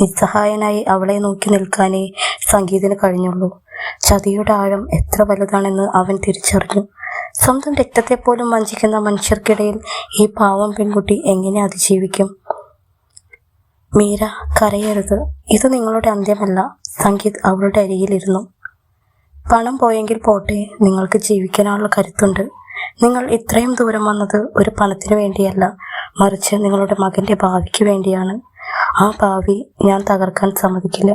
നിസ്സഹായനായി അവളെ നോക്കി നിൽക്കാനേ സംഗീതിന് കഴിഞ്ഞുള്ളൂ. ചതിയുടെ ആഴം എത്ര വലുതാണെന്ന് അവൻ തിരിച്ചറിഞ്ഞു. സ്വന്തം രക്തത്തെപ്പോലും വഞ്ചിക്കുന്ന മനുഷ്യർക്കിടയിൽ ഈ പാവം പെൺകുട്ടി എങ്ങനെ അതിജീവിക്കും? മീര കരയരുത്. ഇത് നിങ്ങളുടെ അന്ത്യമല്ല. സംഗീത് അവളുടെ അരികിലിരുന്നു പണം പോയെങ്കിൽ പോട്ടെ. നിങ്ങൾക്ക് ജീവിക്കാനുള്ള കരുത്തുണ്ട്. നിങ്ങൾ ഇത്രയും ദൂരം വന്നത് ഒരു പണത്തിന് വേണ്ടിയല്ല. മറിച്ച് നിങ്ങളുടെ മകന്റെ ഭാവിക്ക് വേണ്ടിയാണ്. ആ ഭാവി ഞാൻ തകർക്കാൻ സമ്മതിക്കില്ല.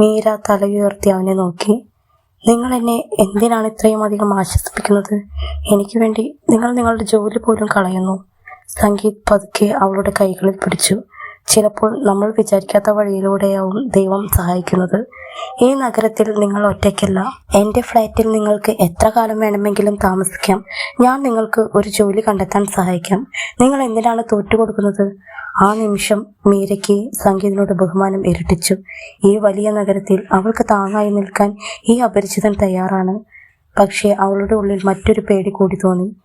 മീര തലയുയർത്തി അവനെ നോക്കി. നിങ്ങൾ എന്നെ എന്തിനാണ് ഇത്രയും അധികം ആശ്വസിപ്പിക്കുന്നത്? എനിക്ക് വേണ്ടി നിങ്ങൾ നിങ്ങളുടെ ജോലി പോലും കളയുന്നു. സംഗീത് പതുക്കെ അവളുടെ കൈകളിൽ പിടിച്ചു. ചിലപ്പോൾ നമ്മൾ വിചാരിക്കാത്ത വഴിയിലൂടെയാവും ദൈവം സഹായിക്കുന്നത്. ഈ നഗരത്തിൽ നിങ്ങൾ ഒറ്റയ്ക്കല്ല. എന്റെ ഫ്ലാറ്റിൽ നിങ്ങൾക്ക് എത്ര കാലം വേണമെങ്കിലും താമസിക്കാം. ഞാൻ നിങ്ങൾക്ക് ഒരു ജോലി കണ്ടെത്താൻ സഹായിക്കാം. നിങ്ങൾ എന്തിനാണ് തോറ്റുകൊടുക്കുന്നത്? ആ നിമിഷം മീരയ്ക്ക് സംഗീതിനോട് ബഹുമാനം ഇരട്ടിച്ചു. ഈ വലിയ നഗരത്തിൽ അവൾക്ക് താങ്ങായി നിൽക്കാൻ ഈ അപരിചിതൻ തയ്യാറാണ്. പക്ഷേ അവളുടെ ഉള്ളിൽ മറ്റൊരു പേടി കൂടി തോന്നി.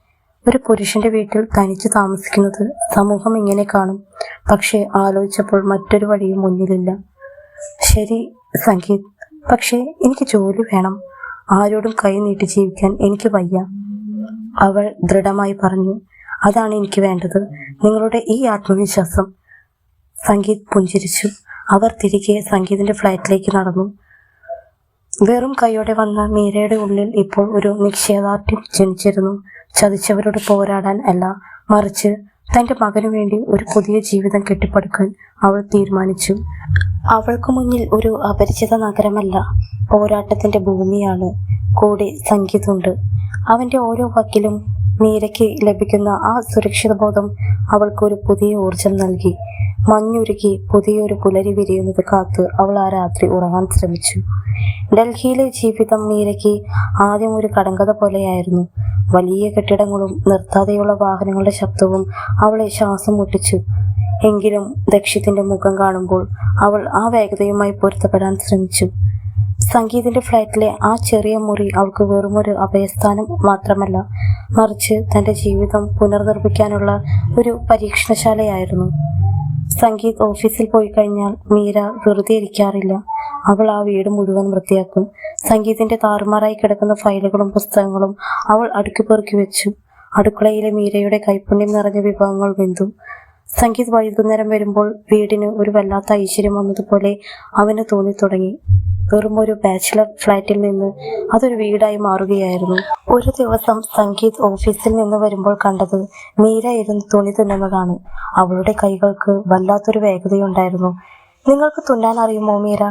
ഒരു പുരുഷന്റെ വീട്ടിൽ തനിച്ച് താമസിക്കുന്നത് സമൂഹം ഇങ്ങനെ കാണും. പക്ഷേ ആലോചിച്ചപ്പോൾ മറ്റൊരു വഴിയും മുന്നിലില്ല. ശരി സംഗീത്. പക്ഷേ എനിക്ക് ജോലി വേണം. ആരോടും കൈ നീട്ടി ജീവിക്കാൻ എനിക്ക് വയ്യ. അവൾ ദൃഢമായി പറഞ്ഞു അതാണ് എനിക്ക് വേണ്ടത്. നിങ്ങളുടെ ഈ ആത്മവിശ്വാസം. സംഗീത് പുഞ്ചിരിച്ചു. അവർ തിരികെ സംഗീതിന്റെ ഫ്ലാറ്റിലേക്ക് നടന്നു. വെറും കൈയോടെ വന്ന മീരയുടെ ഉള്ളിൽ ഇപ്പോൾ ഒരു നിക്ഷേദാർഢ്യം ജനിച്ചിരുന്നു. ചതിച്ചവരോട് പോരാടാൻ അല്ല മറിച്ച് തന്റെ മകനു വേണ്ടി ഒരു പുതിയ ജീവിതം കെട്ടിപ്പടുക്കാൻ അവൾ തീരുമാനിച്ചു. അവൾക്ക് മുന്നിൽ ഒരു അപരിചിത നഗരമല്ല പോരാട്ടത്തിന്റെ ഭൂമിയാണ്. കൂടെ സംഗീതമുണ്ട് അവന്റെ ഓരോ വാക്കിലും മീരയ്ക്ക് ലഭിക്കുന്ന ആ സുരക്ഷിത ബോധം അവൾക്കൊരു പുതിയ ഊർജം നൽകി. മഞ്ഞുരുകി പുതിയൊരു പുലരി വിരിയുന്നത് കാത്ത് അവൾ ആ രാത്രി ഉറങ്ങാൻ ശ്രമിച്ചു. ഡൽഹിയിലെ ജീവിതം മീരയ്ക്ക് ആദ്യം ഒരു കടങ്കഥ പോലെയായിരുന്നു. വലിയ കെട്ടിടങ്ങളും നിർത്താതെയുള്ള വാഹനങ്ങളുടെ ശബ്ദവും അവളെ ശ്വാസം മുട്ടിച്ചു. എങ്കിലും ദക്ഷിത്തിന്റെ മുഖം കാണുമ്പോൾ അവൾ ആ വേഗതയുമായി പൊരുത്തപ്പെടാൻ ശ്രമിച്ചു. സംഗീതിന്റെ ഫ്ലാറ്റിലെ ആ ചെറിയ മുറി അവൾക്ക് വെറുമൊരു അഭയസ്ഥാനം മാത്രമല്ല മറിച്ച് തന്റെ ജീവിതം പുനർനിർമ്മിക്കാനുള്ള ഒരു പരീക്ഷണശാലയായിരുന്നു. സംഗീത് ഓഫീസിൽ പോയി കഴിഞ്ഞാൽ മീര വെറുതെ ഇരിക്കാറില്ല. അവൾ ആ വീട് മുഴുവൻ വൃത്തിയാക്കും. സംഗീതിന്റെ താറുമാറായി കിടക്കുന്ന ഫയലുകളും പുസ്തകങ്ങളും അവൾ അടുക്കി പെറുക്കി വെച്ചു. അടുക്കളയിലെ മീരയുടെ കൈപ്പുണ്യം നിറഞ്ഞ വിഭവങ്ങൾ വെന്തു. സംഗീത് വൈകുന്നേരം വരുമ്പോൾ വീടിന് ഒരു വല്ലാത്ത ഐശ്വര്യം വന്നതുപോലെ അവന് തോന്നി തുടങ്ങി വെറും ഒരു ബാച്ചിലർ ഫ്ലാറ്റിൽ നിന്ന് അതൊരു വീടായി മാറുകയായിരുന്നു. ഒരു ദിവസം സംഗീത് ഓഫീസിൽ നിന്ന് വരുമ്പോൾ കണ്ടത് നീര ഇരുന്ന് തുണി തുന്നുന്നതാണ്. അവളുടെ കൈകൾക്ക് വല്ലാത്തൊരു വേഗതയുണ്ടായിരുന്നു. നിങ്ങൾക്ക് തുന്നാൻ അറിയുമോ മീര?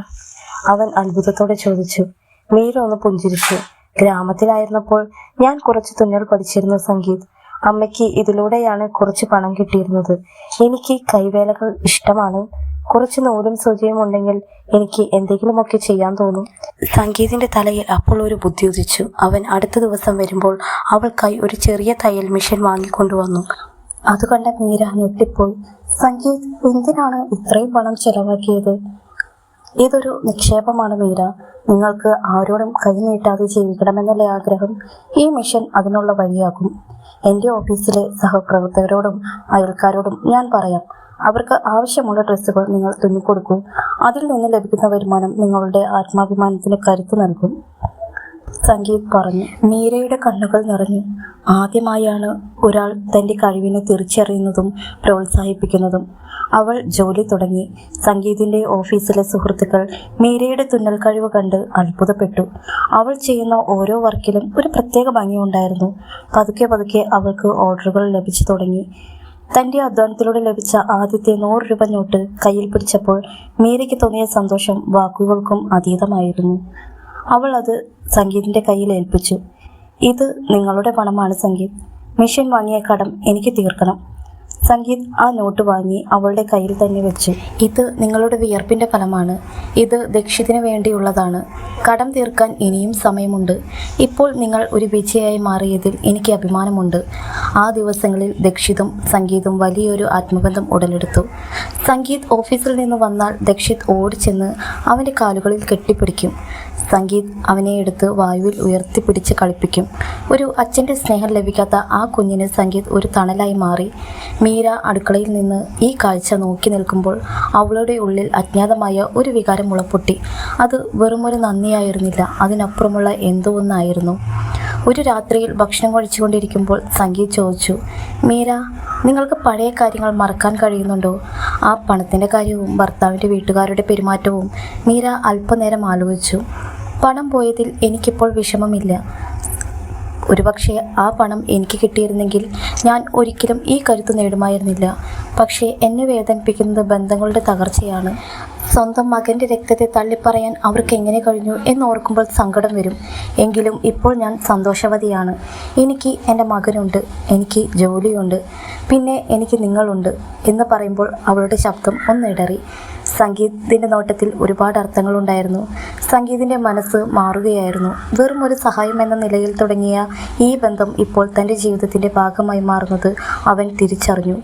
അവൻ അത്ഭുതത്തോടെ ചോദിച്ചു. മീര ഒന്ന് പുഞ്ചിരിച്ചു. ഗ്രാമത്തിലായിരുന്നപ്പോൾ ഞാൻ കുറച്ച് തുന്നൽ പഠിച്ചിരുന്നു സംഗീത്. അമ്മയ്ക്ക് ഇതിലൂടെയാണ് കുറച്ച് പണം കിട്ടിയിരുന്നത്. എനിക്ക് കൈവേലകൾ ഇഷ്ടമാണ്. കുറച്ച് നൂലും സൂചിയും ഉണ്ടെങ്കിൽ എനിക്ക് എന്തെങ്കിലുമൊക്കെ ചെയ്യാൻ തോന്നും. സംഗീതിന്റെ തലയിൽ അപ്പോൾ ഒരു ബുദ്ധി ഉദിച്ചു. അവൻ അടുത്ത ദിവസം വരുമ്പോൾ അവൾക്കായി ഒരു ചെറിയ തയ്യൽ മെഷീൻ വാങ്ങിക്കൊണ്ടുവന്നു. അത് കണ്ട മീര ഞെട്ടിപ്പോയി. സംഗീത് എന്തിനാണ് ഇത്രയും പണം ചെലവാക്കിയത്? ഇതൊരു നിക്ഷേപമാണ് മീര. നിങ്ങൾക്ക് ആരോടും കൈ നീട്ടാതെ ജീവിക്കണമെന്നല്ലേ ആഗ്രഹം? ഈ മിഷൻ അതിനുള്ള വഴിയാകും. എന്റെ ഓഫീസിലെ സഹപ്രവർത്തകരോടും അയൽക്കാരോടും ഞാൻ പറയാം. അവർക്ക് ആവശ്യമുള്ള ഡ്രസ്സുകൾ നിങ്ങൾ തുന്നിക്കൊടുക്കൂ. അതിൽ നിന്ന് ലഭിക്കുന്ന വരുമാനം നിങ്ങളുടെ ആത്മാഭിമാനത്തിന് കരുത്തു നൽകും. സംഗീത് പറഞ്ഞു. മീരയുടെ കണ്ണുകൾ നിറഞ്ഞു. ആദ്യമായാണ് ഒരാൾ തന്റെ കഴിവിനെ തിരിച്ചറിയുന്നതും പ്രോത്സാഹിപ്പിക്കുന്നതും. അവൾ ജോലി തുടങ്ങി. സംഗീതിന്റെ ഓഫീസിലെ സുഹൃത്തുക്കൾ മീരയുടെ തുന്നൽ കഴിവ് കണ്ട് അത്ഭുതപ്പെട്ടു. അവൾ ചെയ്യുന്ന ഓരോ വർക്കിലും ഒരു പ്രത്യേക ഭംഗിയുണ്ടായിരുന്നു പതുക്കെ പതുക്കെ അവൾക്ക് ഓർഡറുകൾ ലഭിച്ചു തുടങ്ങി. തന്റെ അധ്വാനത്തിലൂടെ ലഭിച്ച ആദ്യത്തെ നൂറ് രൂപ നോട്ട് കയ്യിൽ പിടിച്ചപ്പോൾ മീരയ്ക്ക് തോന്നിയ സന്തോഷം വാക്കുകൾക്കും അതീതമായിരുന്നു. അവൾ അത് സംഗീതിന്റെ കയ്യിൽ ഏൽപ്പിച്ചു. ഇത് നിങ്ങളുടെ പണമാണ് സംഗീത്. മിഷൻ വാങ്ങിയ കടം എനിക്ക് തീർക്കണം. സംഗീത് ആ നോട്ട് വാങ്ങി അവളുടെ കയ്യിൽ തന്നെ വെച്ചു. ഇത് നിങ്ങളുടെ വിയർപ്പിന്റെ ഫലമാണ്. ഇത് ദക്ഷിതിന് വേണ്ടിയുള്ളതാണ്. കടം തീർക്കാൻ ഇനിയും സമയമുണ്ട്. ഇപ്പോൾ നിങ്ങൾ ഒരു വിജയായി മാറിയതിൽ എനിക്ക് അഭിമാനമുണ്ട്. ആ ദിവസങ്ങളിൽ ദക്ഷിതും സംഗീതും വലിയൊരു ആത്മബന്ധം ഉടലെടുത്തു. സംഗീത് ഓഫീസിൽ നിന്ന് വന്നാൽ ദക്ഷിത് ഓടിച്ചെന്ന് അവന്റെ കാലുകളിൽ കെട്ടിപ്പിടിക്കും. സംഗീത് അവനെ എടുത്ത് വായുവിൽ ഉയർത്തിപ്പിടിച്ച് കളിപ്പിക്കും. ഒരു അച്ഛന്റെ സ്നേഹം ലഭിക്കാത്ത ആ കുഞ്ഞിന് സംഗീത് ഒരു തണലായി മാറി. മീര അടുക്കളയിൽ നിന്ന് ഈ കാഴ്ച നോക്കി നിൽക്കുമ്പോൾ അവളുടെ ഉള്ളിൽ അജ്ഞാതമായ ഒരു വികാരം മുളപ്പൊട്ടി. അത് വെറുമൊരു നന്ദിയായിരുന്നില്ല. അതിനപ്പുറമുള്ള എന്തോ ഒന്നായിരുന്നു. ഒരു രാത്രിയിൽ ഭക്ഷണം കഴിച്ചുകൊണ്ടിരിക്കുമ്പോൾ സംഗീത് ചോദിച്ചു മീര നിങ്ങൾക്ക് പഴയ കാര്യങ്ങൾ മറക്കാൻ കഴിയുന്നുണ്ടോ? ആ പണത്തിന്റെ കാര്യവും ഭർത്താവിന്റെ വീട്ടുകാരുടെ പെരുമാറ്റവും മീര അല്പനേരം ആലോചിച്ചു. പണം പോയതിൽ എനിക്കിപ്പോൾ വിഷമമില്ല. ഒരുപക്ഷെ ആ പണം എനിക്ക് കിട്ടിയിരുന്നെങ്കിൽ ഞാൻ ഒരിക്കലും ഈ കരുത്ത് നേടുമായിരുന്നില്ല. പക്ഷേ എന്നെ വേദനിപ്പിക്കുന്നത് ബന്ധങ്ങളുടെ തകർച്ചയാണ്. സ്വന്തം മകന്റെ രക്തത്തെ തള്ളിപ്പറയാൻ അവർക്ക് എങ്ങനെ കഴിഞ്ഞു എന്നോർക്കുമ്പോൾ സങ്കടം വരും. എങ്കിലും ഇപ്പോൾ ഞാൻ സന്തോഷവതിയാണ്. എനിക്ക് എന്റെ മകനുണ്ട്. എനിക്ക് ജോലിയുണ്ട്. പിന്നെ എനിക്ക് നിങ്ങളുണ്ട് എന്ന് പറയുമ്പോൾ അവളുടെ ശബ്ദം ഒന്നിടറി സംഗീതത്തിന്റെ നോട്ടത്തിൽ ഒരുപാട് അർത്ഥങ്ങളുണ്ടായിരുന്നു. സംഗീതിന്റെ മനസ്സ് മാറുകയായിരുന്നു. വെറും ഒരു സഹായം എന്ന നിലയിൽ തുടങ്ങിയ ഈ ബന്ധം ഇപ്പോൾ തന്റെ ജീവിതത്തിന്റെ ഭാഗമായി മാറുന്നത് അവൻ തിരിച്ചറിഞ്ഞു.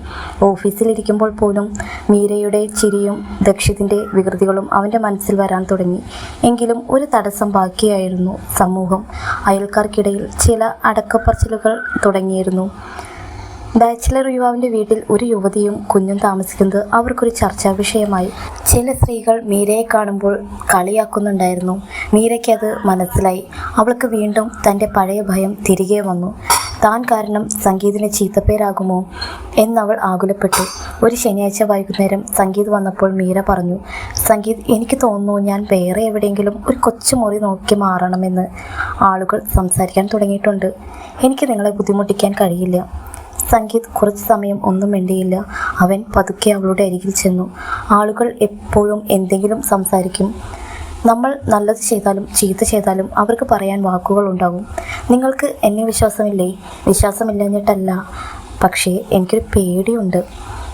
ഓഫീസിലിരിക്കുമ്പോൾ പോലും മീരയുടെ ചിരിയും ദക്ഷിതിന്റെ വികൃതികളും അവന്റെ മനസ്സിൽ വരാൻ തുടങ്ങി. എങ്കിലും ഒരു തടസ്സം ബാക്കിയായിരുന്നു സമൂഹം. അയൽക്കാർക്കിടയിൽ ചില അടക്കപ്പറച്ചിലുകൾ തുടങ്ങിയിരുന്നു. ബാച്ചിലർ യുവാവിന്റെ വീട്ടിൽ ഒരു യുവതിയും കുഞ്ഞും താമസിക്കുന്നത് അവർക്കൊരു ചർച്ചാ വിഷയമായി. ചില സ്ത്രീകൾ മീരയെ കാണുമ്പോൾ കളിയാക്കുന്നുണ്ടായിരുന്നു. മീരയ്ക്ക് അത് മനസ്സിലായി. അവൾക്ക് വീണ്ടും തന്റെ പഴയ ഭയം തിരികെ വന്നു. താൻ കാരണം സംഗീതിന് ചീത്തപ്പേരാകുമോ? എന്നവൾ ആകുലപ്പെട്ടു. ഒരു ശനിയാഴ്ച വൈകുന്നേരം സംഗീത് വന്നപ്പോൾ മീര പറഞ്ഞു സംഗീത് എനിക്ക് തോന്നുന്നു ഞാൻ വേറെ എവിടെയെങ്കിലും ഒരു കൊച്ചു മുറി നോക്കി മാറണമെന്ന് ആളുകൾ സംസാരിക്കാൻ തുടങ്ങിയിട്ടുണ്ട്. എനിക്ക് നിങ്ങളെ ബുദ്ധിമുട്ടിക്കാൻ കഴിയില്ല സംഗീത് കുറച്ച് സമയം ഒന്നും മിണ്ടിയില്ല. അവൻ പതുക്കെ അവളുടെ അരികിൽ ചെന്നു. ആളുകൾ എപ്പോഴും എന്തെങ്കിലും സംസാരിക്കും. നമ്മൾ നല്ലത് ചെയ്താലും ചീത്ത ചെയ്താലും അവർക്ക് പറയാൻ വാക്കുകൾ ഉണ്ടാകും. നിങ്ങൾക്ക് എന്നെ വിശ്വാസമില്ലേ? വിശ്വാസമില്ലഞ്ഞിട്ടല്ല. പക്ഷേ എനിക്കൊരു പേടിയുണ്ട്.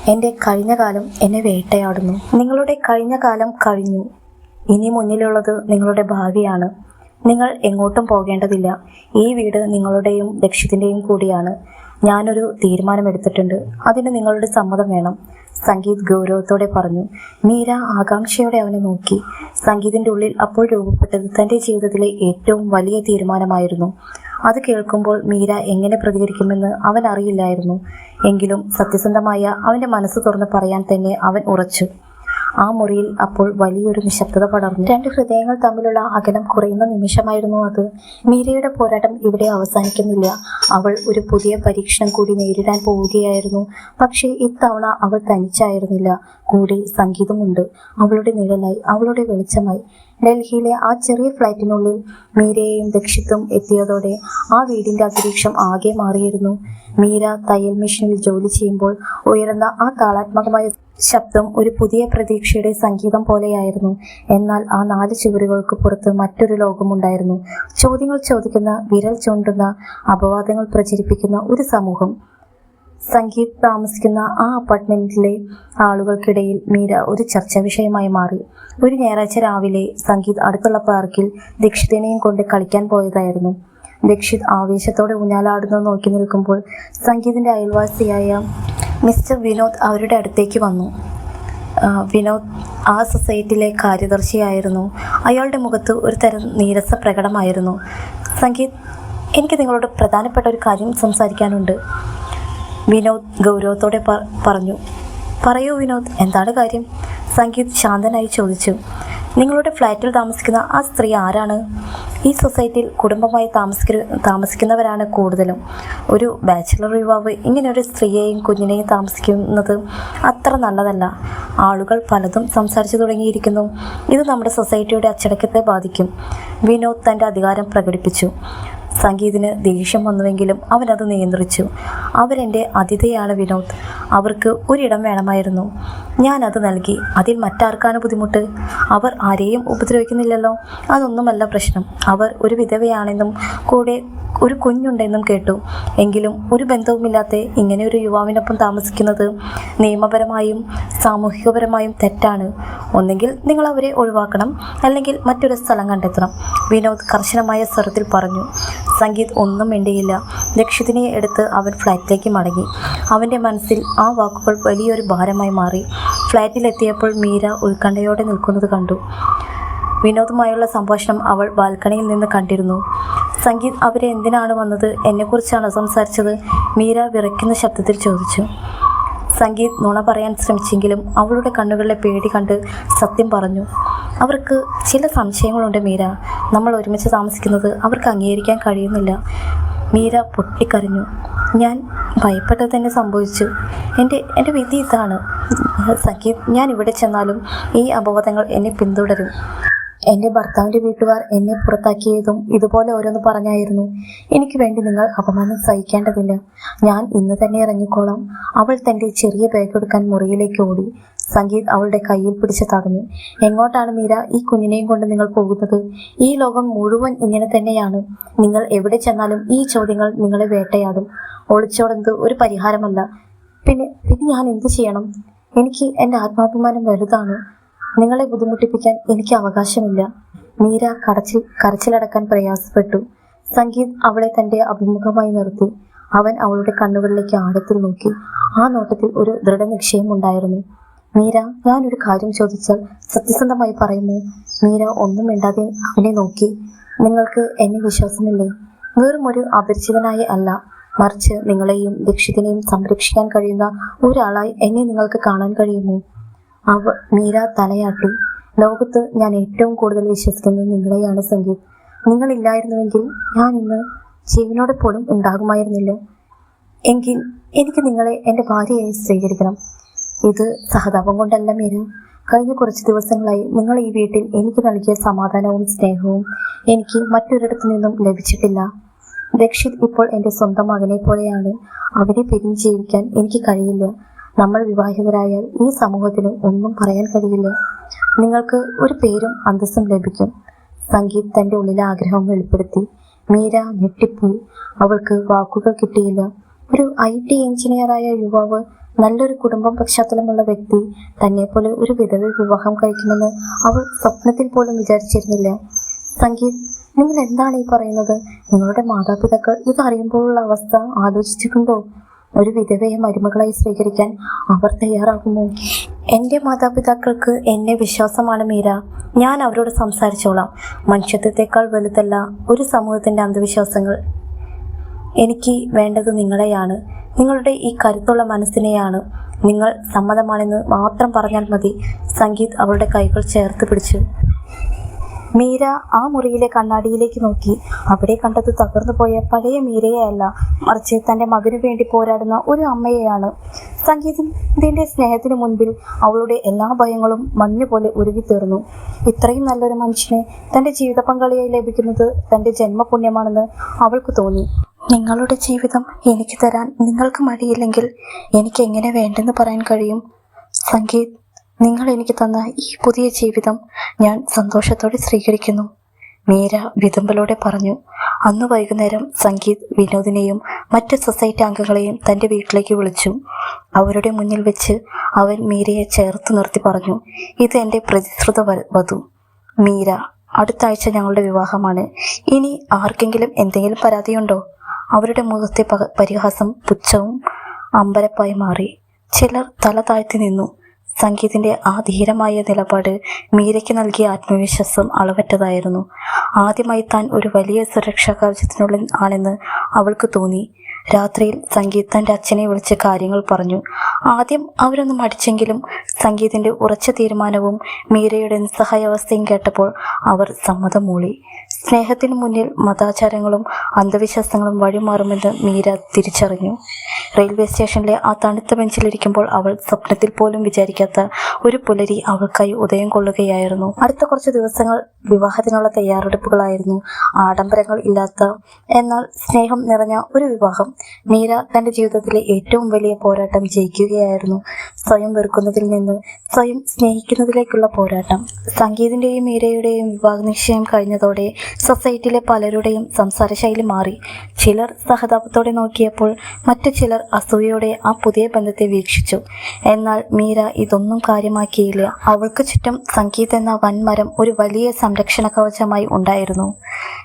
എന്റെ കഴിഞ്ഞ കാലം എന്നെ വേട്ടയാടുന്നു. നിങ്ങളുടെ കഴിഞ്ഞ കാലം കഴിഞ്ഞു. ഇനി മുന്നിലുള്ളത് നിങ്ങളുടെ ഭാവിയാണ്. നിങ്ങൾ എങ്ങോട്ടും പോകേണ്ടതില്ല. ഈ വീട് നിങ്ങളുടെയും ലക്ഷ്യത്തിന്റെയും കൂടിയാണ്. ഞാനൊരു തീരുമാനമെടുത്തിട്ടുണ്ട്. അതിന് നിങ്ങളുടെ സമ്മതം വേണം. സംഗീത് ഗൗരവത്തോടെ പറഞ്ഞു മീര ആകാംക്ഷയോടെ അവനെ നോക്കി. സംഗീതിന്റെ ഉള്ളിൽ അപ്പോൾ രൂപപ്പെട്ടത് തന്റെ ജീവിതത്തിലെ ഏറ്റവും വലിയ തീരുമാനമായിരുന്നു. അത് കേൾക്കുമ്പോൾ മീര എങ്ങനെ പ്രതികരിക്കുമെന്ന് അവൻ അറിയില്ലായിരുന്നു. എങ്കിലും സത്യസന്ധമായ അവന്റെ മനസ്സ് തുറന്ന് പറയാൻ തന്നെ അവൻ ഉറച്ചു. ആ മുറിയിൽ അപ്പോൾ വലിയൊരു നിശബ്ദത പടർന്നു. രണ്ട് ഹൃദയങ്ങൾ തമ്മിലുള്ള അകലം കുറയുന്ന നിമിഷമായിരുന്നു അത്. മീരയുടെ പോരാട്ടം ഇവിടെ അവസാനിക്കുന്നില്ല. അവൾ ഒരു പുതിയ പരീക്ഷണം കൂടി നേരിടാൻ പോവുകയായിരുന്നു. പക്ഷേ ഇത്തവണ അവൾ തനിച്ചായിരുന്നില്ല. കൂടെ സംഗീതമുണ്ട്. അവളുടെ നിഴലായി അവളുടെ വെളിച്ചമായി. ഡൽഹിയിലെ ആ ചെറിയ ഫ്ലൈറ്റിനുള്ളിൽ മീരയെയും ദക്ഷിത്തും എത്തിയതോടെ ആ വീടിന്റെ അന്തരീക്ഷം ആകെ മാറിയിരുന്നു. മീര തയ്യൽ മെഷീനിൽ ജോലി ചെയ്യുമ്പോൾ ഉയർന്ന ആ താളാത്മകമായ ശബ്ദം ഒരു പുതിയ പ്രതീക്ഷയുടെ സംഗീതം പോലെയായിരുന്നു. എന്നാൽ ആ നാല് ചുവരുകൾക്ക് പുറത്ത് മറ്റൊരു ലോകമുണ്ടായിരുന്നു. ചോദ്യങ്ങൾ ചോദിക്കുന്ന വിരൽ ചൂണ്ടുന്ന അപവാദങ്ങൾ പ്രചരിപ്പിക്കുന്ന ഒരു സമൂഹം. സംഗീത് താമസിക്കുന്ന ആ അപ്പാർട്ട്മെന്റിലെ ആളുകൾക്കിടയിൽ മീര ഒരു ചർച്ചാ വിഷയമായി മാറി. ഒരു ഞായറാഴ്ച രാവിലെ സംഗീത് അടുത്തുള്ള പാർക്കിൽ ദക്ഷിതനെയും കൊണ്ട് കളിക്കാൻ പോയതായിരുന്നു. ദക്ഷിത് ആവേശത്തോടെ ഊഞ്ഞാലാടുന്നത് നോക്കി നിൽക്കുമ്പോൾ സംഗീതിന്റെ അയൽവാസിയായ മിസ്റ്റർ വിനോദ് അവരുടെ അടുത്തേക്ക് വന്നു. വിനോദ് ആ സൊസൈറ്റിയിലെ കാര്യദർശിയായിരുന്നു. അയാളുടെ മുഖത്ത് ഒരു തരം നീരസ പ്രകടമായിരുന്നു. സംഗീത് എനിക്ക് നിങ്ങളോട് പ്രധാനപ്പെട്ട ഒരു കാര്യം സംസാരിക്കാനുണ്ട്. വിനോദ് ഗൗരവത്തോടെ പറഞ്ഞു. പറയൂ വിനോദ് എന്താണ് കാര്യം? സംഗീത് ശാന്തനായി ചോദിച്ചു. നിങ്ങളുടെ ഫ്ലാറ്റിൽ താമസിക്കുന്ന ആ സ്ത്രീ ആരാണ്? ഈ സൊസൈറ്റിയിൽ കുടുംബമായി താമസിക്ക താമസിക്കുന്നവരാണ് കൂടുതലും. ഒരു ബാച്ചിലർ യുവാവ് ഇങ്ങനെ ഒരു സ്ത്രീയെയും കുഞ്ഞിനെയും താമസിക്കുന്നത് അത്ര നല്ലതല്ല. ആളുകൾ പലതും സംസാരിച്ചു തുടങ്ങിയിരിക്കുന്നു. ഇത് നമ്മുടെ സൊസൈറ്റിയുടെ അച്ചടക്കത്തെ ബാധിക്കും. വിനോദ് തന്റെ അധികാരം പ്രകടിപ്പിച്ചു. സംഗീതിന് ദേഷ്യം വന്നുവെങ്കിലും അവരത് നിയന്ത്രിച്ചു. അവരെന്റെ അതിഥിയാണ് വിനോദ് അവർക്ക് ഒരിടം വേണമായിരുന്നു. ഞാനത് നൽകി. അതിൽ മറ്റാർക്കാണ് ബുദ്ധിമുട്ട്? അവർ ആരെയും ഉപദ്രവിക്കുന്നില്ലല്ലോ? അതൊന്നുമല്ല പ്രശ്നം. അവർ ഒരു വിധവയാണെന്നും കൂടെ ഒരു കുഞ്ഞുണ്ടെന്നും കേട്ടു. എങ്കിലും ഒരു ബന്ധവുമില്ലാത്ത ഇങ്ങനെ ഒരു യുവാവിനൊപ്പം താമസിക്കുന്നത് നിയമപരമായും സാമൂഹികപരമായും തെറ്റാണ്. ഒന്നെങ്കിൽ നിങ്ങൾ അവരെ ഒഴിവാക്കണം അല്ലെങ്കിൽ മറ്റൊരു സ്ഥലം കണ്ടെത്തണം. വിനോദ് കർശനമായ സ്വരത്തിൽ പറഞ്ഞു. സംഗീത് ഒന്നും മിണ്ടിയില്ല. ലക്ഷ്യത്തിനെ എടുത്ത് അവൻ ഫ്ലാറ്റിലേക്ക് മടങ്ങി. അവന്റെ മനസ്സിൽ ആ വാക്കുകൾ വലിയൊരു ഭാരമായി മാറി. ഫ്ലാറ്റിലെത്തിയപ്പോൾ മീര ഉത്കണ്ഠയോടെ നിൽക്കുന്നത് കണ്ടു. വിനോദുമായുള്ള സംഭാഷണം അവൾ ബാൽക്കണിയിൽ നിന്ന് കണ്ടിരുന്നു. സംഗീത് അവരെ എന്തിനാണ് വന്നത്? എന്നെക്കുറിച്ചാണ് സംസാരിച്ചത്? മീര വിറയ്ക്കുന്ന ശബ്ദത്തിൽ ചോദിച്ചു. സംഗീത് നുണ പറയാൻ ശ്രമിച്ചെങ്കിലും അവളുടെ കണ്ണുകളിലെ പേടി കണ്ട് സത്യം പറഞ്ഞു. അവർക്ക് ചില സംശയങ്ങളുണ്ട് മീര. നമ്മൾ ഒരുമിച്ച് താമസിക്കുന്നത് അവർക്ക് അംഗീകരിക്കാൻ കഴിയുന്നില്ല. മീര പൊട്ടിക്കരഞ്ഞു. ഞാൻ ഭയപ്പെട്ടത് തന്നെ സംഭവിച്ചു. എന്റെ എന്റെ വിധി ഇതാണ്. സംഗീത് ഞാൻ ഇവിടെ ചെന്നാലും ഈ അപവാദങ്ങൾ എന്നെ പിന്തുടരും. എന്റെ ഭർത്താവിന്റെ വീട്ടുകാർ എന്നെ പുറത്താക്കിയതും ഇതുപോലെ ഓരോന്ന് പറഞ്ഞായിരുന്നു. എനിക്ക് വേണ്ടി നിങ്ങൾ അപമാനം സഹിക്കേണ്ടതില്ല. ഞാൻ ഇന്ന് തന്നെ ഇറങ്ങിക്കോളാം. അവൾ തന്റെ ചെറിയ ബാഗ് എടുക്കാൻ മുറിയിലേക്ക് ഓടി. സംഗീത് അവളുടെ കയ്യിൽ പിടിച്ച് തടഞ്ഞു. എങ്ങോട്ടാണ് മീര? ഈ കുഞ്ഞിനെയും കൊണ്ട് നിങ്ങൾ പോകുന്നത്? ഈ ലോകം മുഴുവൻ ഇങ്ങനെ തന്നെയാണ്. നിങ്ങൾ എവിടെ ചെന്നാലും ഈ ചോദ്യങ്ങൾ നിങ്ങളെ വേട്ടയാടും. ഒളിച്ചോടുന്നത് ഒരു പരിഹാരമല്ല. പിന്നെ പിന്നെ ഞാൻ എന്ത് ചെയ്യണം? എനിക്ക് എന്റെ ആത്മാഭിമാനം വലുതാണ്. നിങ്ങളെ ബുദ്ധിമുട്ടിപ്പിക്കാൻ എനിക്ക് അവകാശമില്ല. മീര കടച്ചിൽ കരച്ചിലടക്കാൻ പ്രയാസപ്പെട്ടു. സംഗീത് അവളെ തന്റെ അഭിമുഖമായി നിർത്തി. അവൻ അവളുടെ കണ്ണുകളിലേക്ക് ആഴത്തിൽ നോക്കി. ആ നോട്ടത്തിൽ ഒരു ദൃഢനിശ്ചയം ഉണ്ടായിരുന്നു. മീര ഞാനൊരു കാര്യം ചോദിച്ചാൽ സത്യസന്ധമായി പറയുന്നു മീര ഒന്നും മിണ്ടാതെ അവനെ നോക്കി. നിങ്ങൾക്ക് എന്നെ വിശ്വാസമില്ലേ? വെറും ഒരു അപരിചിതനായി അല്ല. മറിച്ച് നിങ്ങളെയും ദക്ഷിതിനെയും സംരക്ഷിക്കാൻ കഴിയുന്ന ഒരാളായി എന്നെ നിങ്ങൾക്ക് കാണാൻ കഴിയുമോ? അവ മീര തലയാട്ടി ലോകത്ത് ഞാൻ ഏറ്റവും കൂടുതൽ വിശ്വസിക്കുന്നത് നിങ്ങളെയാണ് സംഗീത്. നിങ്ങളില്ലായിരുന്നുവെങ്കിൽ ഞാൻ ഇന്ന് ജീവനോടെ പോലും ഉണ്ടാകുമായിരുന്നില്ല. എങ്കിൽ എനിക്ക് നിങ്ങളെ എന്റെ ഭാര്യയായി സ്വീകരിക്കണം. ഇത് സഹതാപം കൊണ്ടല്ല മീര. കഴിഞ്ഞ കുറച്ച് ദിവസങ്ങളായി നിങ്ങൾ ഈ വീട്ടിൽ എനിക്ക് നൽകിയ സമാധാനവും സ്നേഹവും എനിക്ക് മറ്റൊരിടത്തു നിന്നും ലഭിച്ചിട്ടില്ല. രക്ഷിത് ഇപ്പോൾ എന്റെ സ്വന്തം മകനെ പോലെയാണ്. അവരെ പിരിഞ്ഞ് ജീവിക്കാൻ എനിക്ക് കഴിയില്ല. നമ്മൾ വിവാഹിതരായാൽ ഈ സമൂഹത്തിന് ഒന്നും പറയാൻ കഴിയില്ല. നിങ്ങൾക്ക് ഒരു പേരും അന്തസ്സും ലഭിക്കും. സംഗീത് തന്റെ ഉള്ളിലെ ആഗ്രഹം വെളിപ്പെടുത്തി. മീര ഞെട്ടിപ്പോയി. അവൾക്ക് വാക്കുകൾ കിട്ടിയില്ല. ഒരു ഐ ടി എഞ്ചിനീയറായ യുവാവ് നല്ലൊരു കുടുംബം പശ്ചാത്തലമുള്ള വ്യക്തി തന്നെ പോലെ ഒരു വിധവ വിവാഹം കഴിക്കുമെന്ന് അവൾ സ്വപ്നത്തിൽ പോലും വിചാരിച്ചിരുന്നില്ല. സംഗീത് നിങ്ങൾ എന്താണ് ഈ പറയുന്നത്? നിങ്ങളുടെ മാതാപിതാക്കൾ ഇത് അറിയുമ്പോഴുള്ള അവസ്ഥ ആലോചിച്ചിട്ടുണ്ടോ? ഒരു വിധവയെ മരുമകളായി സ്വീകരിക്കാൻ അവർ തയ്യാറാകുമോ? എന്റെ മാതാപിതാക്കൾക്ക് എന്നെ വിശ്വാസമാണ് മീര. ഞാൻ അവരോട് സംസാരിച്ചോളാം. മനുഷ്യത്വത്തെക്കാൾ വലുതല്ല ഒരു സമൂഹത്തിന്റെ അന്ധവിശ്വാസങ്ങൾ. എനിക്ക് വേണ്ടത് നിങ്ങളെയാണ്. നിങ്ങളുടെ ഈ കരുത്തുള്ള മനസ്സിനെയാണ്. നിങ്ങൾ സമ്മതമാണെന്ന് മാത്രം പറഞ്ഞാൽ മതി. സംഗീത് അവളുടെ കൈകൾ ചേർത്ത് പിടിച്ചു. മീര ആ മുറിയിലെ കണ്ണാടിയിലേക്ക് നോക്കി. അവിടെ കണ്ടത് തകർന്നു പോയ പഴയ മീരയെയല്ല. മറിച്ച് തന്റെ മകനു വേണ്ടി പോരാടുന്ന ഒരു അമ്മയെയാണ്. സംഗീതത്തിന്റെ സ്നേഹത്തിനു മുൻപിൽ അവളുടെ എല്ലാ ഭയങ്ങളും മഞ്ഞുപോലെ ഉരുകിത്തീർന്നു. ഇത്രയും നല്ലൊരു മനുഷ്യനെ തന്റെ ജീവിത പങ്കാളിയായി ലഭിക്കുന്നത് തന്റെ ജന്മപുണ്യമാണെന്ന് അവൾക്ക് തോന്നി. നിങ്ങളുടെ ജീവിതം എനിക്ക് തരാൻ നിങ്ങൾക്ക് മടിയില്ലെങ്കിൽ എനിക്ക് എങ്ങനെ വേണ്ടെന്ന് പറയാൻ കഴിയും? സംഗീത് നിങ്ങൾ എനിക്ക് തന്ന ഈ പുതിയ ജീവിതം ഞാൻ സന്തോഷത്തോടെ സ്വീകരിക്കുന്നു. മീര വിതുമ്പലോടെ പറഞ്ഞു അന്ന് വൈകുന്നേരം സംഗീത് വിനോദിനെയും മറ്റ് സൊസൈറ്റി അംഗങ്ങളെയും തന്റെ വീട്ടിലേക്ക് വിളിച്ചു. അവരുടെ മുന്നിൽ വെച്ച് അവൻ മീരയെ ചേർത്ത് നിർത്തി പറഞ്ഞു ഇത് എന്റെ പ്രതിശ്രുത വധു. മീര അടുത്ത ആഴ്ച ഞങ്ങളുടെ വിവാഹമാണ്. ഇനി ആർക്കെങ്കിലും എന്തെങ്കിലും പരാതിയുണ്ടോ അവരുടെ മുഖത്തെ പരിഹാസം പുച്ഛവും അമ്പരപ്പായി മാറി. ചിലർ തല താഴ്ത്തി നിന്നു. സംഗീതിന്റെ ആ ധീരമായ നിലപാട് മീരയ്ക്ക് നൽകിയ ആത്മവിശ്വാസം അളവറ്റതായിരുന്നു. ആദ്യമായി താൻ ഒരു വലിയ സുരക്ഷാ കവചത്തിനുള്ളിൽ ആണെന്ന് അവൾക്ക് തോന്നി. രാത്രിയിൽ സംഗീത് തന്റെ അച്ഛനെ വിളിച്ച് കാര്യങ്ങൾ പറഞ്ഞു. ആദ്യം അവരൊന്നും മടിച്ചെങ്കിലും സംഗീതിന്റെ ഉറച്ച തീരുമാനവും മീരയുടെ നിസ്സഹായാവസ്ഥയും കേട്ടപ്പോൾ അവർ സമ്മതം മൂളി. സ്നേഹത്തിന് മുന്നിൽ മതാചാരങ്ങളും അന്ധവിശ്വാസങ്ങളും വഴിമാറുമെന്ന് മീര തിരിച്ചറിഞ്ഞു. റെയിൽവേ സ്റ്റേഷനിലെ ആ തണുത്ത ബെഞ്ചിലിരിക്കുമ്പോൾ അവൾ സ്വപ്നത്തിൽ പോലും വിചാരിക്കാത്ത ഒരു പുലരി അവൾക്കായി ഉദയം കൊള്ളുകയായിരുന്നു. അടുത്ത കുറച്ച് ദിവസങ്ങൾ വിവാഹത്തിനുള്ള തയ്യാറെടുപ്പുകളായിരുന്നു. ആഡംബരങ്ങൾ ഇല്ലാത്ത എന്നാൽ സ്നേഹം നിറഞ്ഞ ഒരു വിവാഹം മീര തന്റെ ജീവിതത്തിലെ ഏറ്റവും വലിയ പോരാട്ടം ജയിക്കുകയായിരുന്നു. സ്വയം വെറുക്കുന്നതിൽ നിന്ന് സ്വയം സ്നേഹിക്കുന്നതിലേക്കുള്ള പോരാട്ടം. സംഗീതിന്റെയും മീരയുടെയും വിവാഹ നിശ്ചയം കഴിഞ്ഞതോടെ സൊസൈറ്റിയിലെ പലരുടെയും സംസാരശൈലി മാറി. ചിലർ സഹതാപത്തോടെ നോക്കിയപ്പോൾ മറ്റു ചിലർ അസൂയയോടെ ആ പുതിയ ബന്ധത്തെ വീക്ഷിച്ചു. എന്നാൽ മീര ഇതൊന്നും കാര്യമാക്കിയില്ല. അവൾക്ക് ചുറ്റും സംഗീത് എന്ന വൻമരം ഒരു വലിയ സംരക്ഷണ കവചമായി ഉണ്ടായിരുന്നു.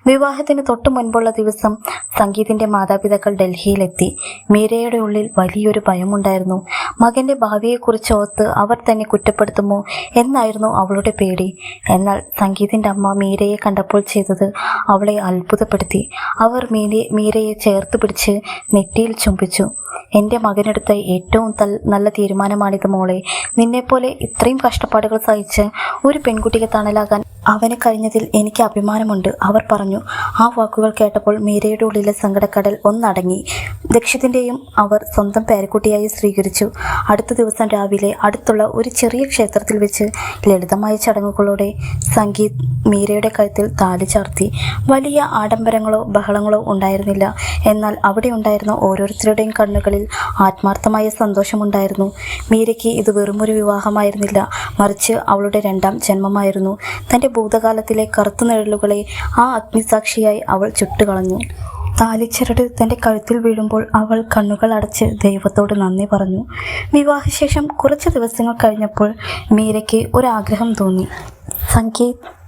വിവാഹത്തിന് തൊട്ടു മുൻപുള്ള ദിവസം സംഗീതിന്റെ മാതാപിതാക്കൾ ഡൽഹിയിലെത്തി. മീരയുടെ ഉള്ളിൽ വലിയൊരു ഭയമുണ്ടായിരുന്നു. മകന്റെ ഭാവിയെക്കുറിച്ച് ഓർത്ത് അവർ തന്നെ കുറ്റപ്പെടുത്തുമോ എന്നായിരുന്നു അവളുടെ പേടി. എന്നാൽ സംഗീതിന്റെ അമ്മ മീരയെ കണ്ടപ്പോൾ ചെയ്ത ചെയ്തത്. അവളെ അത്ഭുതപ്പെടുത്തി. അവർ മീനെ മീരയെ ചേർത്ത് പിടിച്ച് നെറ്റിയിൽ ചുംബിച്ചു. എന്റെ മകനെടുത്ത ഏറ്റവും തൽ നല്ല തീരുമാനമാണിത് മോളെ. നിന്നെപ്പോലെ ഇത്രയും കഷ്ടപ്പാടുകൾ സഹിച്ച് ഒരു പെൺകുട്ടിക്ക് തണലാകാൻ അവന് കഴിഞ്ഞതിൽ എനിക്ക് അഭിമാനമുണ്ട്. അവർ പറഞ്ഞു ആ വാക്കുകൾ കേട്ടപ്പോൾ മീരയുടെ ഉള്ളിലെ സങ്കടക്കടൽ ഒന്നടങ്ങി. ദക്ഷിതിന്റെയും അവർ സ്വന്തം പേരക്കുട്ടിയായി സ്വീകരിച്ചു. അടുത്ത ദിവസം രാവിലെ അടുത്തുള്ള ഒരു ചെറിയ ക്ഷേത്രത്തിൽ വെച്ച് ലളിതമായ ചടങ്ങുകളോടെ സംഗീത് മീരയുടെ കഴുത്തിൽ താലി ചാർത്തി. വലിയ ആഡംബരങ്ങളോ ബഹളങ്ങളോ ഉണ്ടായിരുന്നില്ല. എന്നാൽ അവിടെ ഉണ്ടായിരുന്ന ഓരോരുത്തരുടെയും കണ്ണുകളിൽ ആത്മാർത്ഥമായ സന്തോഷമുണ്ടായിരുന്നു. മീരയ്ക്ക് ഇത് വെറുമൊരു വിവാഹമായിരുന്നില്ല. മറിച്ച് അവളുടെ രണ്ടാം ജന്മമായിരുന്നു. തന്റെ ഭൂതകാലത്തിലെ കറുത്ത നിഴലുകളെ ആ അഗ്നിസാക്ഷിയായി അവൾ ചുട്ടുകളഞ്ഞു. താലിച്ചരട് തന്റെ കഴുത്തിൽ വീഴുമ്പോൾ അവൾ കണ്ണുകൾ അടച്ച് ദൈവത്തോട് നന്ദി പറഞ്ഞു. വിവാഹശേഷം കുറച്ച് ദിവസങ്ങൾ കഴിഞ്ഞപ്പോൾ മീരയ്ക്ക് ഒരാഗ്രഹം തോന്നി. സംഗീത്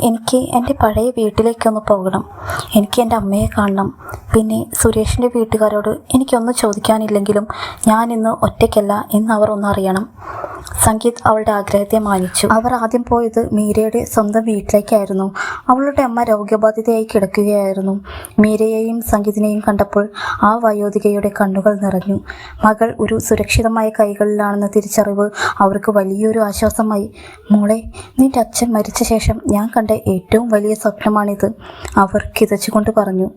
എനിക്ക് എന്റെ പഴയ വീട്ടിലേക്കൊന്ന് പോകണം. എനിക്ക് എന്റെ അമ്മയെ കാണണം. പിന്നെ സുരേഷിന്റെ വീട്ടുകാരോട് എനിക്കൊന്നും ചോദിക്കാനില്ലെങ്കിലും ഞാൻ ഇന്ന് ഒറ്റയ്ക്കല്ല എന്ന് അവർ ഒന്നറിയണം സംഗീത് അവളുടെ ആഗ്രഹത്തെ മാനിച്ചു. അവർ ആദ്യം പോയത് മീരയുടെ സ്വന്തം വീട്ടിലേക്കായിരുന്നു. അവളുടെ അമ്മ രോഗബാധിതയായി കിടക്കുകയായിരുന്നു. മീരയെയും സംഗീതിനെയും കണ്ടപ്പോൾ ആ വയോധികയുടെ കണ്ണുകൾ നിറഞ്ഞു. മകൾ ഒരു സുരക്ഷിതമായ കൈകളിലാണെന്ന തിരിച്ചറിവ് അവർക്ക് വലിയൊരു ആശ്വാസമായി. മോളെ നിന്റെ അച്ഛൻ മരിച്ച ശേഷം ഞാൻ കണ്ട ഏറ്റവും വലിയ സ്വപ്നമാണിത്. അവർ കിതച്ചുകൊണ്ട് പറഞ്ഞു.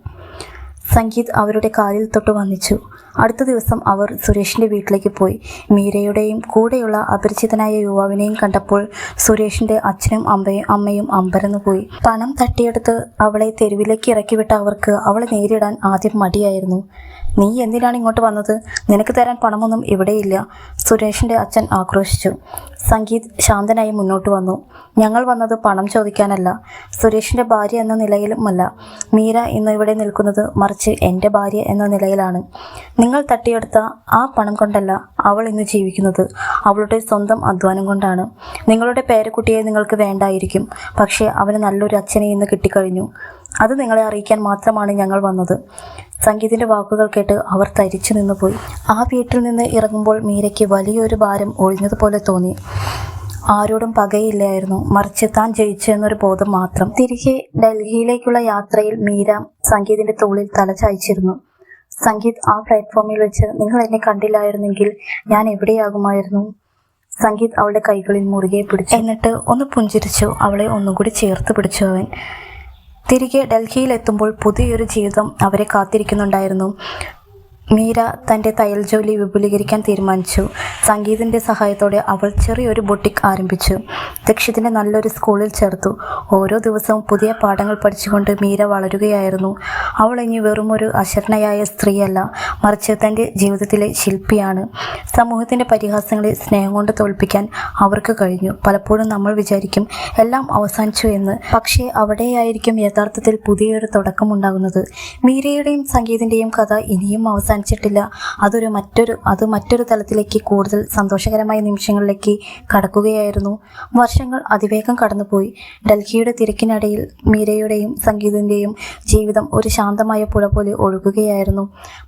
സംഗീത് അവരുടെ കാലിൽ തൊട്ട് വന്നിച്ചു. അടുത്ത ദിവസം അവർ സുരേഷിന്റെ വീട്ടിലേക്ക് പോയി. മീരയുടെയും കൂടെയുള്ള അപരിചിതനായ യുവാവിനെയും കണ്ടപ്പോൾ സുരേഷിന്റെ അച്ഛനും അമ്മയും അമ്മയും അമ്പരന്നു പോയി. പണം തട്ടിയെടുത്ത് അവളെ തെരുവിലേക്ക് ഇറക്കിവിട്ട അവർക്ക് അവളെ നേരിടാൻ ആദ്യം മടിയായിരുന്നു. നീ എന്തിനാണ് ഇങ്ങോട്ട് വന്നത്? നിനക്ക് തരാൻ പണമൊന്നും ഇവിടെയില്ല. സുരേഷിന്റെ അച്ഛൻ ആക്രോശിച്ചു. സംഗീത് ശാന്തനായി മുന്നോട്ട് വന്നു. ഞങ്ങൾ വന്നത് പണം ചോദിക്കാനല്ല. സുരേഷിന്റെ ഭാര്യ എന്ന നിലയിലുമല്ല. മീര ഇന്ന് ഇവിടെ നിൽക്കുന്നത് മറിച്ച് എന്റെ ഭാര്യ എന്ന നിലയിലാണ്. നിങ്ങൾ തട്ടിയെടുത്ത ആ പണം കൊണ്ടല്ല അവൾ ഇന്ന് ജീവിക്കുന്നത്. അവളുടെ സ്വന്തം അധ്വാനം കൊണ്ടാണ്. നിങ്ങളുടെ പേരക്കുട്ടിയെ നിങ്ങൾക്ക് വേണ്ടായിരിക്കും. പക്ഷേ അവന് നല്ലൊരു അച്ഛനെ ഇന്ന് കിട്ടിക്കഴിഞ്ഞു. അത് നിങ്ങളെ അറിയിക്കാൻ മാത്രമാണ് ഞങ്ങൾ വന്നത്. സംഗീതിന്റെ വാക്കുകൾ കേട്ട് അവർ തരിച്ചു നിന്നുപോയി ആ വീട്ടിൽ നിന്ന് ഇറങ്ങുമ്പോൾ മീരയ്ക്ക് വലിയൊരു ഭാരം ഒഴിഞ്ഞതുപോലെ തോന്നി. ആരോടും പകയില്ലായിരുന്നു. മറിച്ച് താൻ ജയിച്ചു എന്നൊരു ബോധം മാത്രം. തിരികെ ഡൽഹിയിലേക്കുള്ള യാത്രയിൽ മീര സംഗീതിന്റെ തോളിൽ തല ചായ്ച്ചിരുന്നു. സംഗീത് ആ പ്ലാറ്റ്ഫോമിൽ വെച്ച് നിങ്ങൾ എന്നെ കണ്ടില്ലായിരുന്നെങ്കിൽ ഞാൻ എവിടെയാകുമായിരുന്നു? സംഗീത് അവളുടെ കൈകളിൽ മുറുകെ പിടിച്ചു. എന്നിട്ട് ഒന്ന് പുഞ്ചിരിച്ചു. അവളെ ഒന്നുകൂടി ചേർത്ത് പിടിച്ചു അവൻ. തിരികെ ഡൽഹിയിലെത്തുമ്പോൾ പുതിയൊരു ജീവിതം അവരെ കാത്തിരിക്കുന്നുണ്ടായിരുന്നു. മീര തന്റെ തയ്യൽ ജോലി വിപുലീകരിക്കാൻ തീരുമാനിച്ചു. സംഗീതിന്റെ സഹായത്തോടെ അവൾ ചെറിയൊരു ബൊട്ടിക് ആരംഭിച്ചു. ദക്ഷിതിനെ നല്ലൊരു സ്കൂളിൽ ചേർത്തു. ഓരോ ദിവസവും പുതിയ പാഠങ്ങൾ പഠിച്ചുകൊണ്ട് മീര വളരുകയായിരുന്നു. അവൾ ഇനി വെറും ഒരു അശരണയായ സ്ത്രീയല്ല മറിച്ച് തന്റെ ജീവിതത്തിലെ ശില്പിയാണ്. സമൂഹത്തിന്റെ പരിഹാസങ്ങളെ സ്നേഹം കൊണ്ട് തോൽപ്പിക്കാൻ അവർക്ക് കഴിഞ്ഞു. പലപ്പോഴും നമ്മൾ വിചാരിക്കും എല്ലാം അവസാനിച്ചു എന്ന്. പക്ഷേ അവിടെയായിരിക്കും യഥാർത്ഥത്തിൽ പുതിയൊരു തുടക്കമുണ്ടാകുന്നത് മീരയുടെയും സംഗീതിന്റെയും കഥ ഇനിയും അവസാനിച്ചിട്ടില്ല അതൊരു മറ്റൊരു അത് മറ്റൊരു തലത്തിലേക്ക് കൂടുതൽ സന്തോഷകരമായ നിമിഷങ്ങളിലേക്ക് കടക്കുകയായിരുന്നു. വർഷങ്ങൾ അതിവേഗം കടന്നുപോയി. ഡൽഹിയുടെ തിരക്കിനിടയിൽ മീരയുടെയും സംഗീതിന്റെയും ജീവിതം ഒരു ശാന്തമായ പുഴ പോലെ ഒഴുകുകയായിരുന്നു.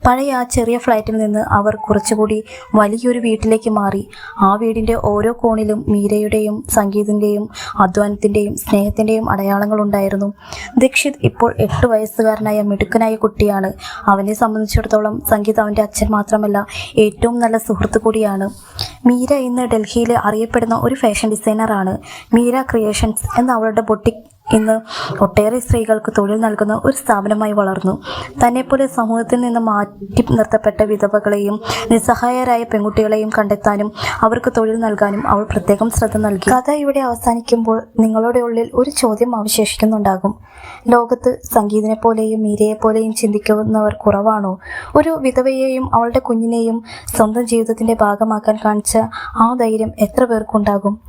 പഴയ ആ ചെറിയ ഫ്ലാറ്റിൽ നിന്ന് അവർ കുറച്ചുകൂടി വലിയൊരു വീട്ടിലേക്ക് മാറി. ആ വീടിന്റെ ഓരോ കോണിലും മീരയുടെയും സംഗീതിന്റെയും അധ്വാനത്തിന്റെയും സ്നേഹത്തിന്റെയും അടയാളങ്ങളുണ്ടായിരുന്നു ദീക്ഷിത് ഇപ്പോൾ എട്ട് വയസ്സുകാരനായ മിടുക്കനായ കുട്ടിയാണ്. അവനെ സംബന്ധിച്ചിടത്തോളം സംഗീത് അവന്റെ അച്ഛൻ മാത്രമല്ല ഏറ്റവും നല്ല സുഹൃത്ത് കൂടിയാണ്. മീര ഇന്ന് ഡൽഹിയിൽ അറിയപ്പെടുന്ന ഒരു ഫാഷൻ ഡിസൈനറാണ്. മീര ക്രിയേഷൻസ് എന്ന അവളുടെ ബൊട്ടിക് ഇന്ന് ഒട്ടേറെ സ്ത്രീകൾക്ക് തൊഴിൽ നൽകുന്ന ഒരു സ്ഥാപനമായി വളർന്നു. തന്നെപ്പോലെ സമൂഹത്തിൽ നിന്ന് മാറ്റി നിർത്തപ്പെട്ട വിധവകളെയും നിസ്സഹായരായ പെൺകുട്ടികളെയും കണ്ടെത്താനും അവർക്ക് തൊഴിൽ നൽകാനും അവൾ പ്രത്യേകം ശ്രദ്ധ നൽകി. കഥ ഇവിടെ അവസാനിക്കുമ്പോൾ നിങ്ങളുടെ ഉള്ളിൽ ഒരു ചോദ്യം അവശേഷിക്കുന്നുണ്ടാകും. ലോകത്ത് സംഗീതിനെ പോലെയും മീരയെ പോലെയും ചിന്തിക്കുന്നവർ കുറവാണോ? ഒരു വിധവയെയും അവളുടെ കുഞ്ഞിനെയും സ്വന്തം ജീവിതത്തിന്റെ ഭാഗമാക്കാൻ കാണിച്ച ആ ധൈര്യം എത്ര പേർക്കുണ്ടാകും?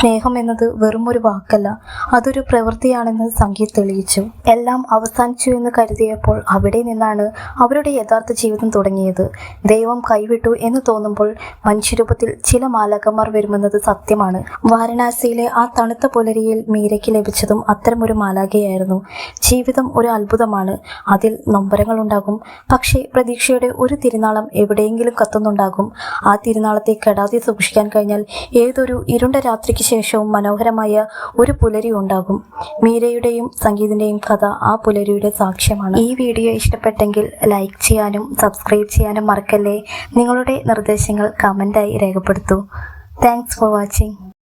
സ്നേഹം എന്നത് വെറും ഒരു വാക്കല്ല. അതൊരു പ്രവൃത്തിയാണെന്ന് സംഗീത് തെളിയിച്ചു. എല്ലാം അവസാനിച്ചു എന്ന് കരുതിയപ്പോൾ അവിടെ നിന്നാണ് അവരുടെ യഥാർത്ഥ ജീവിതം തുടങ്ങിയത്. ദൈവം കൈവിട്ടു എന്ന് തോന്നുമ്പോൾ മനുഷ്യരൂപത്തിൽ ചില മാലകന്മാർ വരുമെന്നത് സത്യമാണ്. വാരണാസിയിലെ ആ തണുത്ത പുലരിയിൽ മീരയ്ക്ക് ലഭിച്ചതും അത്തരമൊരു മാലാഖയായിരുന്നു. ജീവിതം ഒരു അത്ഭുതമാണ്. അതിൽ നൊമ്പരങ്ങൾ ഉണ്ടാകും പക്ഷേ പ്രതീക്ഷയുടെ ഒരു തിരുനാളം എവിടെയെങ്കിലും കത്തുന്നുണ്ടാകും. ആ തിരുനാളത്തെ കെടാതെ സൂക്ഷിക്കാൻ കഴിഞ്ഞാൽ ഏതൊരു ഇരുണ്ട രാത്രിക്ക് ശേഷവും മനോഹരമായ ഒരു പുലരി ഉണ്ടാകും. മീരയുടെയും സംഗീതിന്റെയും കഥ ആ പുലരിയുടെ സാക്ഷ്യമാണ്. ഈ വീഡിയോ ഇഷ്ടപ്പെട്ടെങ്കിൽ ലൈക്ക് ചെയ്യാനും സബ്സ്ക്രൈബ് ചെയ്യാനും മറക്കല്ലേ? നിങ്ങളുടെ നിർദ്ദേശങ്ങൾ കമന്റായി രേഖപ്പെടുത്തൂ. Thanks for watching